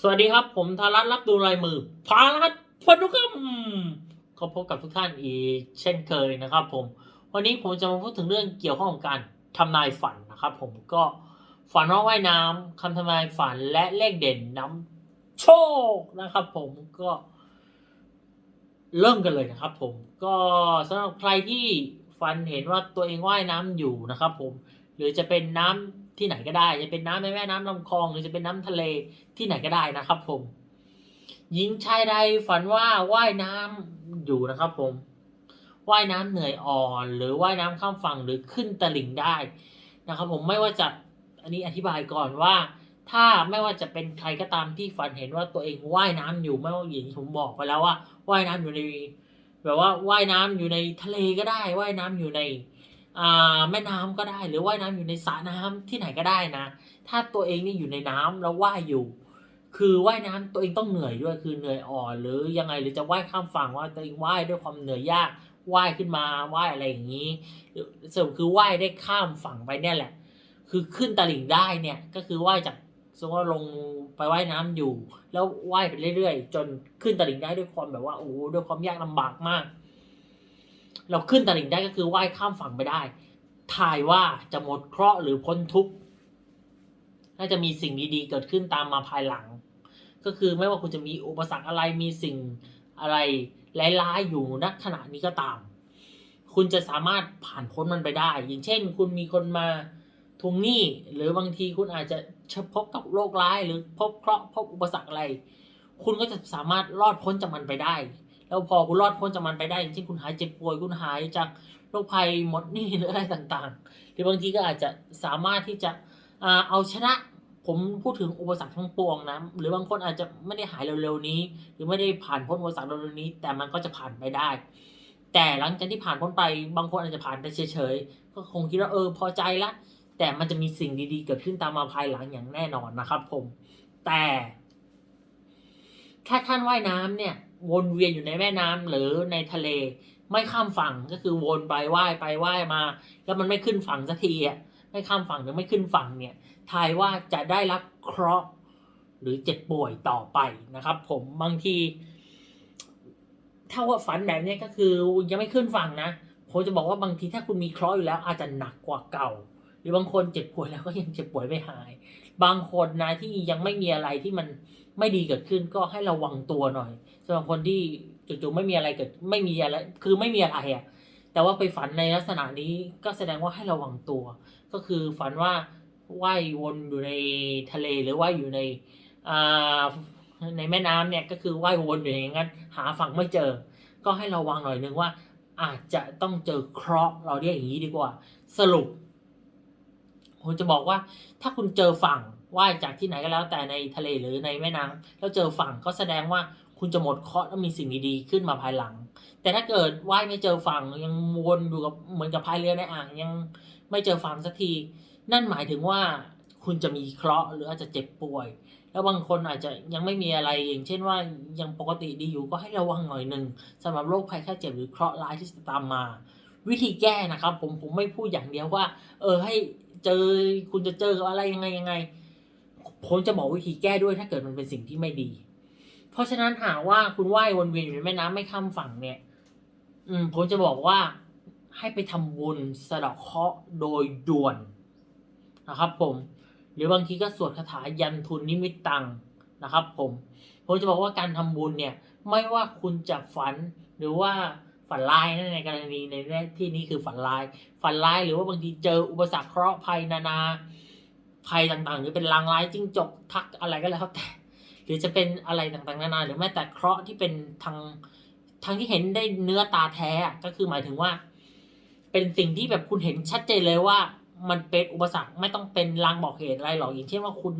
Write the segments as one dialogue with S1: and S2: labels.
S1: สวัสดีครับ ผมธารัตรับดูลายมือพารัตพนุกรรมก็พบกับทุกท่านอีกเช่นเคยนะครับผม วันนี้ผมจะมาพูดถึงเรื่องเกี่ยวข้องกับการทำนายฝันนะครับผมก็ฝันว่าว่ายน้ำคำทำนายฝันและเลขเด่นน้ำโชคนะครับ ผมก็ เริ่มกันเลยนะครับ ผมก็สำหรับใครที่ฝันเห็นว่าตัวเองว่ายน้ำอยู่นะครับ ผม หรือจะเป็นน้ำ ที่ไหนก็ได้ จะเป็นน้ำในแม่น้ำลำคลอง หรือจะเป็นน้ำทะเลที่ไหนก็ได้นะครับ ผม หญิงชายใดฝันว่าว่ายน้ำอยู่นะครับ ผมว่ายน้ำเหนื่อยอ่อน หรือว่ายน้ำข้ามฝั่งหรือขึ้นตลิ่งได้นะครับ ผมไม่ว่าจะอันนี้อธิบายก่อนว่า ถ้าไม่ว่าจะเป็นใครก็ตามที่ฝันเห็นว่าตัวเองว่ายน้ำอยู่ไม่ว่าอย่างผมบอกไปแล้วว่าว่ายน้ำอยู่ในแบบว่าว่ายน้ำอยู่ในทะเลก็ได้ว่ายน้ำอยู่ใน แม่น้ำก็ได้ หรือว่ายน้ำอยู่ในสระน้ำที่ไหนก็ได้นะ ถ้าตัวเองนี่อยู่ในน้ำแล้วว่ายอยู่ คือว่ายน้ำตัวเองต้องเหนื่อยด้วย คือเหนื่อยอ่อนหรือยังไงหรือจะว่ายข้ามฝั่งว่าตัวเองว่ายด้วยความเหนื่อยยากว่ายขึ้นมาว่ายอะไรอย่างนี้สรุปคือว่ายได้ข้ามฝั่งไปเนี่ยแหละ คือขึ้นตลิ่งได้เนี่ยก็คือว่ายจากสมมติว่าลงไปว่ายน้ำอยู่ แล้วว่ายไปเรื่อยๆ จนขึ้นตลิ่งได้ด้วยความแบบว่าโอ้โหด้วยความยากลำบากมาก เราขึ้นตลิ่งได้ก็คือว่ายข้ามฝั่งไปได้ทายว่าจะหมดเคราะห์หรือพ้นทุกข์น่าจะมีสิ่งดีๆเกิดขึ้นตามมาภายหลัง ก็คือไม่ว่าคุณจะมีอุปสรรคอะไรมีสิ่งอะไรร้ายๆอยู่ณขณะนี้ก็ตาม คุณจะสามารถผ่านพ้นมันไปได้ อย่างเช่น คุณมีคนมาทวงหนี้หรือบางทีคุณอาจจะพบกับโรคร้าย หรือพบเคราะห์พบอุปสรรคอะไร คุณก็จะสามารถรอดพ้นจากมันไปได้ แล้วพอคุณรอดพ้นจากมันไปได้อย่างเช่นคุณหายเจ็บป่วยคุณหายจากโรคภัยหมดหนี้หรืออะไรต่างๆ หรือบางทีก็อาจจะสามารถที่จะเอาชนะผมพูดถึงอุปสรรคทั้งปวงนะหรือบางคนอาจจะไม่ได้หายเร็วๆนี้ หรือไม่ได้ผ่านพ้นอุปสรรคเร็วๆนี้ แต่มันก็จะผ่านไปได้ แต่หลังจากที่ผ่านพ้นไปบางคนอาจจะผ่านไปเฉยๆก็คงคิดว่าเออพอใจละแต่มันจะมีสิ่งดีๆ เกิดขึ้นตามมาภายหลังอย่างแน่นอนนะครับ ผม แต่ ถ้าท่านว่ายน้ำเนี่ย วนเวียนอยู่ในแม่น้ำหรือในทะเล ไม่ข้ามฝั่งก็คือวนไปว่ายไปว่ายมา แล้วมันไม่ขึ้นฝั่งสักทีอะไม่ข้ามฝั่งหรือไม่ขึ้นฝั่งเนี่ยทายว่าจะได้รับเคราะห์หรือเจ็บป่วยต่อไปนะครับ ผมบางทีถ้าว่าฝันแบบนี้ก็คือยังไม่ขึ้นฝั่งนะผมจะบอกว่าบางทีถ้าคุณมีเคราะห์อยู่แล้วอาจจะหนักกว่าเก่า หรือบางคนเจ็บป่วยแล้วก็ยังเจ็บป่วยไม่หาย บางคนนะที่ยังไม่มีอะไรที่มัน ไม่ดีเกิดขึ้นก็ให้ระวังตัวหน่อยสำหรับคนที่จู่ๆไม่มีอะไรเกิดไม่มีอะไรคือไม่มีอะไรอะแต่ว่าไปฝันในลักษณะนี้ก็แสดงว่าให้ระวังตัว ก็คือฝันว่าว่ายวนอยู่ในทะเลหรือว่ายอยู่ในอ่าในแม่น้ำเนี่ยก็คือว่ายวนอยู่อย่างนั้น หาฝั่งไม่เจอ ก็ให้ระวังหน่อยนึงว่าอาจจะต้องเจอเคราะห์เราเรียกอย่างนี้ดีกว่า สรุป ผมจะบอกว่าถ้าคุณเจอฝั่งว่ายจากที่ไหนก็แล้ว แต่ในทะเลหรือในแม่น้ำแล้วเจอฝั่งก็แสดงว่าคุณจะหมดเคราะห์และมีสิ่งดีๆขึ้นมาภายหลัง แต่ถ้าเกิดว่ายไม่เจอฝั่งยังวนอยู่กับเหมือนกับพายเรือในอ่างยังไม่เจอฝั่งสักที นั่นหมายถึงว่าคุณจะมีเคราะห์หรืออาจจะเจ็บป่วย แล้วบางคนอาจจะยังไม่มีอะไรอย่างเช่นว่ายังปกติดีอยู่ก็ให้ระวังหน่อยหนึ่งสำหรับโรคภัยไข้เจ็บหรือเคราะห์ร้ายที่จะตามมา วิธีแก้นะครับ ผมผมไม่พูดอย่างเดียวว่า เออให้ เจอ คุณจะเจอกับอะไรยังไงยังไงผมจะบอกวิธีแก้ด้วยถ้าเกิดมันเป็นสิ่งที่ไม่ดี เพราะฉะนั้นหากว่าคุณว่ายวนเวียนอยู่ในแม่น้ำไม่ข้ามฝั่งเนี่ย อืมผมจะบอกว่าให้ไปทำบุญสะเดาะเคราะห์โดยด่วนนะครับ ผม หรือบางทีก็สวดคาถายันทุนนิมิตตังนะครับ ผมผมจะบอกว่าการทำบุญเนี่ย ไม่ว่าคุณจะฝันหรือว่า ฝันร้ายนะในกรณีในที่นี้คือฝันร้าย ฝันร้ายหรือว่าบางทีเจออุปสรรคเคราะห์ภัยนานาภัยต่างๆ หรือเป็นลางร้ายจิ้งจกทักอะไรก็แล้วแต่หรือจะเป็นอะไรต่างๆนานาหรือแม้แต่เคราะห์ที่เป็นทางทางที่เห็นได้เนื้อตาแท้ก็คือหมายถึงว่า เป็นสิ่งที่แบบคุณเห็นชัดเจนเลยว่า มันเป็นอุปสรรคไม่ต้องเป็นลางบอกเหตุอะไรหรอกอย่างเช่นว่าคุณ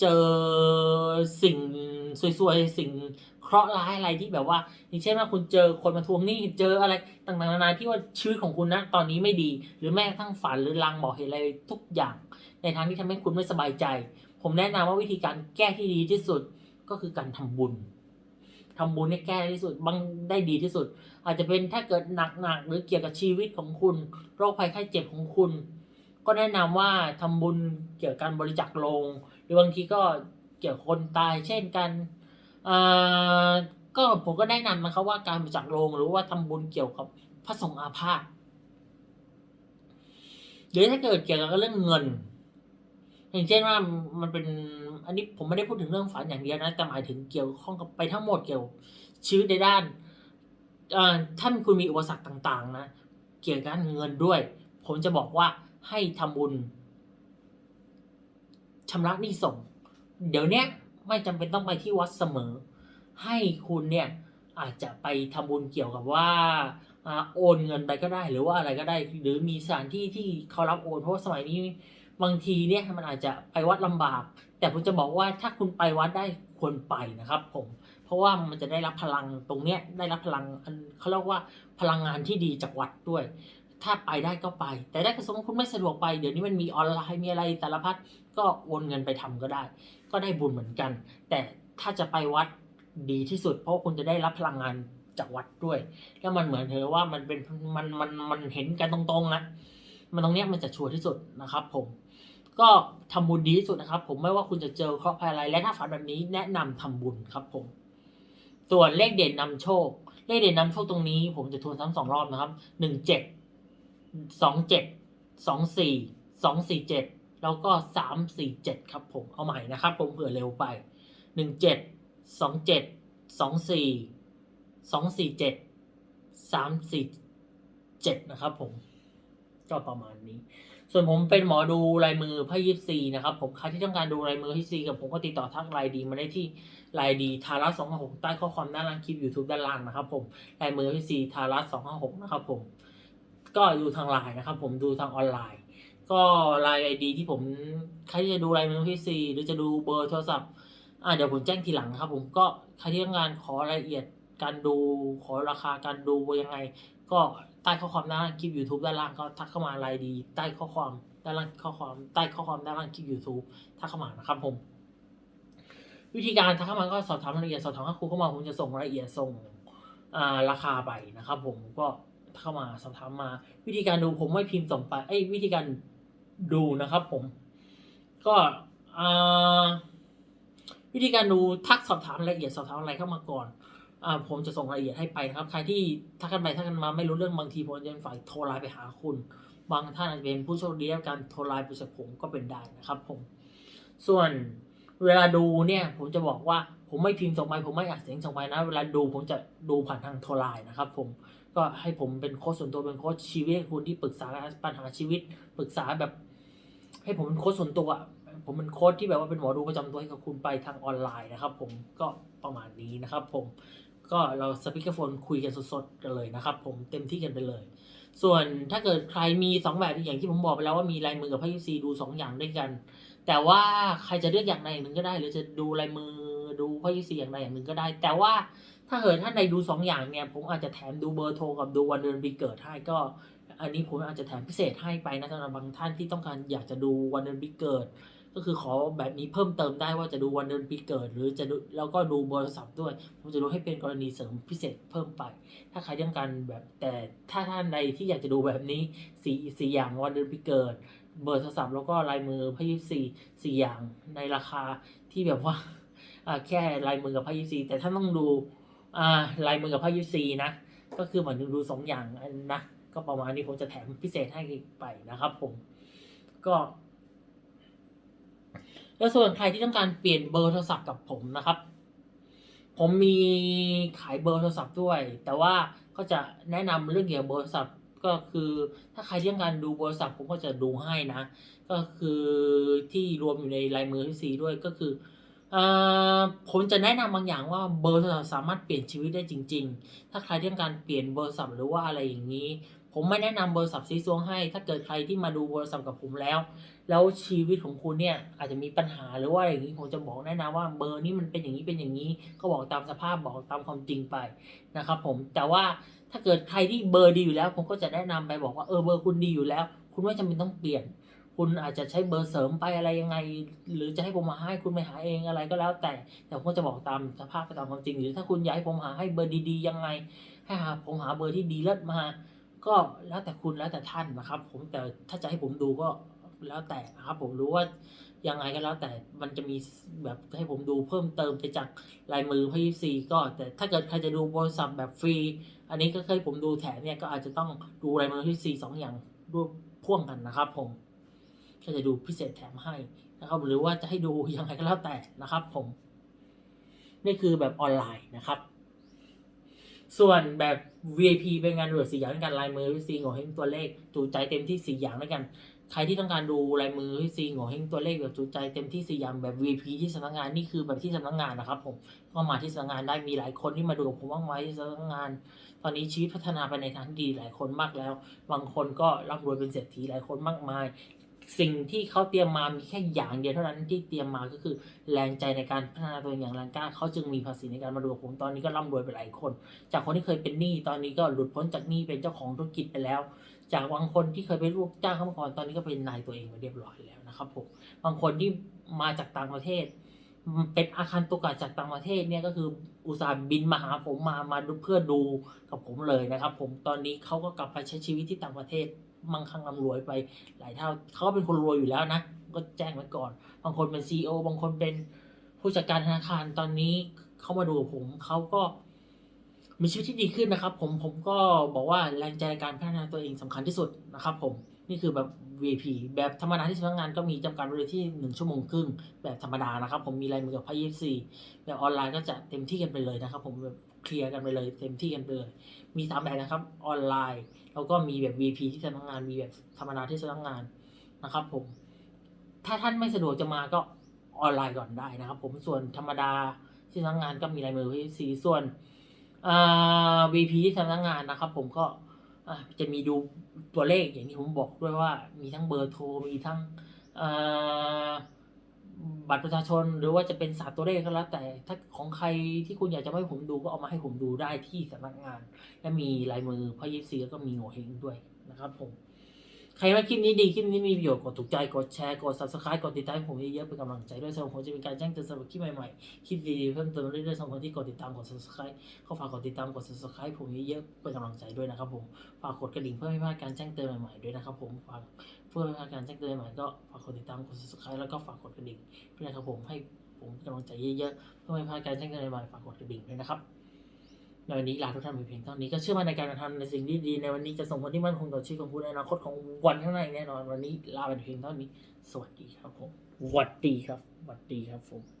S1: เจอสิ่งสวยๆ สิ่งเคราะห์ร้ายอะไรที่แบบว่า อย่างเช่นว่าคุณเจอคนมาทวงหนี้เจออะไรต่างๆนานาที่ว่าชีวิตของคุณนะตอนนี้ไม่ดี หรือแม้กระทั่งฝันหรือลางบอกเหตุอะไรทุกอย่าง ในทางที่ทำให้คุณไม่สบายใจ ผมแนะนำว่าวิธีการแก้ที่ดีที่สุดก็คือการทำบุญทำบุญเนี่ยแก้ที่สุดบางได้ดีที่สุด อาจจะเป็นถ้าเกิดหนักๆหรือเกี่ยวกับชีวิตของคุณ โรคภัยไข้เจ็บของคุณ ก็แนะนำว่าทำบุญเกี่ยวกับการบริจาคโลงหรือบางทีก็เกี่ยวกับคนตายเช่นกันอ่าก็ผมก็แนะนำนะครับว่าการบริจาคโรงหรือว่าทำบุญเกี่ยวกับพระสงฆ์อาพาธหรือถ้าเกิดเกี่ยวกับเรื่องเงิน อย่างเช่นว่ามันเป็นอันนี้ผมไม่ได้พูดถึงเรื่องฝันอย่างเดียวนะแต่หมายถึงเกี่ยวข้องกับไปทั้งหมดเกี่ยวชีวิตในด้านถ้าคุณมีอุปสรรคต่าง ๆ นะ เกี่ยวกับเงินด้วย ผมจะบอกว่า ให้ทำบุญชำระหนี้ส่ง เดี๋ยวนี้ไม่จำเป็นต้องไปที่วัดเสมอ ให้คุณเนี่ยอาจจะไปทำบุญเกี่ยวกับว่าอโอนเงินไปก็ได้หรือว่าอะไรก็ได้ หรือมีสถานที่ที่เขารับโอนเพราะสมัยนี้บางทีเนี่ยมันอาจจะไปวัดลำบาก แต่ผมจะบอกว่าถ้าคุณไปวัดได้ควรไปนะครับผมเพราะว่ามันจะได้รับพลังตรงเนี้ยได้รับพลังเขาเรียกว่าพลังงานที่ดีจากวัดด้วย ถ้าไปได้ก็ไป แต่ถ้ากิดสมมติคุณไม่สะดวกไป เดี๋ยวนี้มันมีออนไลน์มีอะไรแต่ละพัดก็โอนเงินไปทำก็ได้ ก็ได้บุญเหมือนกัน แต่ถ้าจะไปวัดดีที่สุด เพราะคุณจะได้รับพลังงานจากวัดด้วย แล้วมันเหมือนเธอว่ามันเป็นมันมันมันเห็นกันตรงๆนะมันตรงเนี้ยมันจะชัวร์ที่สุดนะครับ ผม ก็ทำบุญดีที่สุดนะครับ ผมไม่ว่าคุณจะเจอเคราะห์ภัยอะไร และถ้าฝันแบบนี้แนะนำทำบุญครับ ผม ส่วนเลขเด่นนำโชค เลขเด่นนำโชคตรงนี้ ผมจะทวนซ้ำสองรอบนะครับหนึ่งเจ็ด สองเจ็ดสองสี่สองสี่เจ็ดแล้วก็สามสี่เจ็ดครับผมเอาใหม่นะครับผมเผื่อเร็วไปหนึ่งเจ็ดสองเจ็ดสองสี่สองสี่เจ็ดสามสี่เจ็ดนะครับผมก็ประมาณนี้ ส่วนผมเป็นหมอดูลายมือไพ่ยิปซีนะครับ ผมใครที่ต้องการดูลายมือยิปซีกับผมก็ติดต่อทักไลน์ดีมาได้ที่ไลน์ดีทารัสสองห้าหกใต้ข้อความด้านล่างคลิปยูทูบด้านล่างนะครับผมลายมือยิปซีทารัสสองห้าหกนะครับผม ก็ดูทางไลน์นะครับ ผมดูทางออนไลน์ ก็ไลน์ไอดีที่ผมใครที่จะดูไลายมือพี่ซีหรือจะดูเบอร์โทรศัพท์อ่าเดี๋ยวผมแจ้งทีหลังนะครับ ผมก็ใครที่ต้องการขอรายละเอียดการดูขอราคาการดูยังไง ก็ใต้ข้อความด้านล่างคลิป YouTube ด้านล่างก็ทักเข้ามาไลน์ดีใต้ข้อความด้านล่างข้อความใต้ข้อความด้านล่างคลิป YouTube ทักเข้ามานะครับผม วิธีการทักเข้ามาก็สอบถามรายละเอียดสอบถามข้าครูเข้ามาผมจะส่งรายละเอียดส่งอ่าราคาไปนะครับ ผมก็ เข้ามาสอบถามมา วิธีการดูผมไม่พิมพ์ส่งไปเอ้วิธีการดูนะครับ ผม ก็วิธีการดูทักสอบถามรายละเอียดสอบถามอะไรเข้ามาก่อนอผมจะส่งรายละเอียดให้ไปนะครับ ใครที่ทักกันไปทักกันมาไม่รู้เรื่องบางทีผมจะเป็นฝ่ายโทรไลน์ไปหาคุณ บางท่านอาจจะเป็นผู้โชคดีและการโทรไลน์ไปจากผมก็เป็นได้นะครับ ผม ส่วนเวลาดูเนี่ยผมจะบอกว่าผมไม่พิมพ์ส่งไปผมไม่อัดเสียงส่งไปนะ เวลาดูผมจะดูผ่านทางโทรไลน์นะครับ ผม ก็ให้ผมเป็นโค้ชส่วนตัวเป็นโค้ชชีวิตคุณที่ปรึกษาปัญหาชีวิต ปรึกษาแบบ ให้ผมเป็นโค้ชส่วนตัวอะผมเป็นโค้ชที่แบบว่าเป็นหมอดูประจำตัวให้กับคุณไปทางออนไลน์นะครับ ผมก็ประมาณนี้นะครับ ผมก็เราสปีกเกอร์โฟนคุยกันสดๆกันเลยนะครับ ผมเต็มที่กันไปเลย ส่วนถ้าเกิดใครมีสองแบบอย่างที่ผมบอกไปแล้วว่ามีลายมือกับพายุซีดูสองอย่างด้วยกัน แต่ว่าใครจะเลือกอย่างใดอย่างหนึ่งก็ได้ หรือจะดูลายมือ ดูพายุซีอย่างใดอย่างหนึ่งก็ได้ แต่ว่าถ้าเกิดท่านใดดูสองอย่างเนี่ย ผมอาจจะแถมดูเบอร์โทรกับดูวันเดือนปีเกิดให้ก็ อันนี้ผมอาจจะแถมพิเศษให้ไปนะสำหรับบางท่านที่ต้องการอยากจะดูวันเดือนปีเกิด ก็คือขอแบบนี้เพิ่มเติมได้ว่าจะดูวันเดือนปีเกิด หรือจะดูแล้วก็ดูเบอร์โทรศัพท์ด้วย ผมจะดูให้เป็นกรณีเสริมพิเศษเพิ่มไป ถ้าใครต้องการแบบแต่ถ้าท่านใดที่อยากจะดูแบบนี้สี่สี่อย่างวันเดือนปีเกิด เบอร์โทรศัพท์แล้วก็ลายมือพยี่สี่สี่อย่างในราคาที่แบบว่า แค่ลายมือกับพยี่สี่แต่ท่านต้องดูอ่าลายมือกับพยี่สี่นะก็คือเหมือนดูสองอย่างนะก็ประมาณนี้ผมจะแถมพิเศษให้ไปนะครับผมก็แล้วส่วนใครที่ต้องการเปลี่ยนเบอร์โทรศัพท์กับผมนะครับ ผมมีขายเบอร์โทรศัพท์ด้วย แต่ว่าก็จะแนะนำเรื่องเกี่ยวกับเบอร์โทรศัพท์ก็คือถ้าใครที่ต้องการดูเบอร์โทรศัพท์ผมก็จะดูให้นะ ก็คือที่รวมอยู่ในลายมือที่ซีด้วยก็คือ ผมจะแนะนำบางอย่างว่าเบอร์โทรศัพท์สามารถเปลี่ยนชีวิตได้จริง ๆ ถ้าใครต้องการเปลี่ยนเบอร์โทรศัพท์หรือว่าอะไรอย่างนี้ ผมไม่แนะนำเบอร์โทรศัพท์ซีซัวให้ ถ้าเกิดใครที่มาดูเบอร์โทรศัพท์กับผมแล้ว แล้วชีวิตของคุณเนี่ยอาจจะมีปัญหาหรือว่าอย่างนี้ผมจะบอกแนะนำว่าเบอร์นี้มันเป็นอย่างนี้เป็นอย่างนี้ ก็บอกตามสภาพบอกตามความจริงไปนะครับผมแต่ว่าถ้าเกิดใครที่เบอร์ดีอยู่แล้ว ผมก็จะแนะนำไปบอกว่าเออเบอร์คุณดีอยู่แล้ว คุณไม่จำเป็นต้องเปลี่ยน คุณอาจจะใช้เบอร์เสริมไปอะไรยังไง หรือจะให้ผมมาให้คุณไปหาเองอะไรก็แล้วแต่ แต่ผมก็จะบอกตามสภาพไปตามความจริง หรือถ้าคุณอยากให้ผมหาให้เบอร์ดีๆยังไง ให้หาผมหาเบอร์ที่ดีเลิศมา ก็แล้วแต่คุณแล้วแต่ท่านนะครับ ผมแต่ถ้าจะให้ผมดูก็แล้วแต่นะครับ ผมรู้ว่ายังไงก็แล้วแต่มันจะมีแบบให้ผมดูเพิ่มเติมไปจากลายมือพยี่ซีก็ แต่ถ้าเกิดใครจะดูบริษัทแบบฟรี อันนี้ก็เคยผมดูแถมเนี่ยก็อาจจะต้องดูลายมือพยี่ซีสองอย่างร่วมพ่วงกันนะครับผม ก็จะดูพิเศษแถมให้นะครับหรือว่าจะให้ดูยังไงก็แล้วแต่นะครับผม นี่คือแบบออนไลน์นะครับ ส่วนแบบ VIP เป็นงานด่วนสี่อย่างด้วยกันลายมือซีง่เฮงตัวเลขจูใจเต็มที่สี่อย่างด้วยกัน ใครที่ต้องการดูลายมือซีง่เฮงตัวเลขแบบจูใจเต็มที่สี่อย่างแบบ VIP ที่สำนักงานนี่คือแบบที่สำนักงานนะครับ ผมก็มาที่สำนักงานได้มีหลายคนที่มาดูกับผมว่างไว้ที่สำนักงาน ตอนนี้ชีวิตพัฒนาไปในทางที่ดีหลายคนมากแล้ว บางคนก็ร่ำรวยเป็นเศรษฐีหลายคนมากมาย สิ่งที่เขาเตรียมมามีแค่อย่างเดียวเท่านั้นที่เตรียมมาก็คือแรงใจในการพัฒนาตัวเองอย่างแรงกล้าเขาจึงมีภาษีในการมาดูผมตอนนี้ก็ร่ำรวยไปหลายคน จากคนที่เคยเป็นหนี้ตอนนี้ก็หลุดพ้นจากหนี้เป็นเจ้าของธุรกิจไปแล้ว จากบางคนที่เคยเป็นลูกจ้างเขามาก่อนตอนนี้ก็เป็นนายตัวเองไปเรียบร้อยแล้วนะครับผมบางคนที่มาจากต่างประเทศเป็นอาคารตุกะจากต่างประเทศเนี่ยก็คืออุตส่าห์บินมาหาผมมามาดูเพื่อดูกับผมเลยนะครับ ผมตอนนี้เขาก็กลับไปใช้ชีวิตที่ต่างประเทศ มั่งคั่งร่ำรวยไปหลายเท่าเขาก็เป็นคนรวยอยู่แล้วนะ ก็แจ้งไว้ก่อน บางคนเป็นซีอบางคนเป็นผู้จัดการธนาคารตอนนี้เขามาดูกับผมเขาก็มีชีวิตที่ดีขึ้นนะครับ ผมผมก็บอกว่าแรงใจในการพัฒนาตัวเองสำคัญที่สุดนะครับ ผมนี่คือแบบ VIP แบบธรรมดาที่สำนักงานก็มีจำกัดเวลาที่หนึ่งชั่วโมงครึ่งแบบธรรมดานะครับ ผมมีลายมือกับพายี่สี่แบบออนไลน์ก็จะเต็มที่กันไปเลยนะครับ ผมแบบ เคลียร์กันไปเลยเต็มที่กันไปเลย มีสามแบบนะครับออนไลน์ แล้วก็มีแบบ VP ที่สำนักงานมีแบบธรรมดาที่สำนักงานนะครับ ผม ถ้าท่านไม่สะดวกจะมาก็ออนไลน์ก่อนได้นะครับ ผมส่วนธรรมดาที่สำนักงานก็มีลายมือพี่ซีส่วนอ่า VP ที่สำนักงานนะครับ ผมก็จะมีดูตัวเลขอย่างที่ผมบอกด้วยว่ามีทั้งเบอร์โทรมีทั้งอ่า บัตรประชาชนหรือว่าจะเป็นสาตัวเลขก็แล้ว แต่ถ้าของใครที่คุณอยากจะให้ผมดูก็เอามาให้ผมดูได้ที่สำนักงาน และมีลายมือพ่อยิปซีแล้วก็มีโงเฮงด้วยนะครับผม ใครว่าคลิปนี้ดี คลิปนี้มีประโยชน์ กดถูกใจ กดแชร์ กด subscribe กดติดตามผมเยอะๆเป็นกำลังใจด้วยสำหรับผมจะมีการแจ้งเตือนสำหรับคลิปใหม่ๆ คลิปดีๆเพิ่มเติมเรื่อยๆสำหรับคนที่กดติดตาม กด subscribe ก็ฝากกดติดตาม กด subscribe ผมเยอะๆเป็นกำลังใจด้วยนะครับผม ฝากกดกระดิ่งเพื่อไม่พลาดการแจ้งเตือนใหม่ๆด้วยนะครับผม ฝากเพื่อไม่พลาดการแจ้งเตือนใหม่ๆก็ฝากกดติดตาม กด subscribe แล้วก็ฝากกดกระดิ่งด้วยนะครับผม ให้ผมกำลังใจเยอะๆเพื่อไม่พลาดการแจ้งเตือนใหม่ๆฝากกดกระดิ่งด้วยนะครับ ในวันนี้ลาทุกท่านไปเพียงเท่านี้ก็เชื่อมั่นในการกระทำในสิ่งที่ดีในวันนี้จะส่งผลที่มั่นคงต่อชีวิตของคุณในอนาคตของวันข้างหน้าแน่นอนวันนี้ลาไปเพียงเท่านี้ สวัสดีครับผมสวัสดีครับสวัสดีครับผม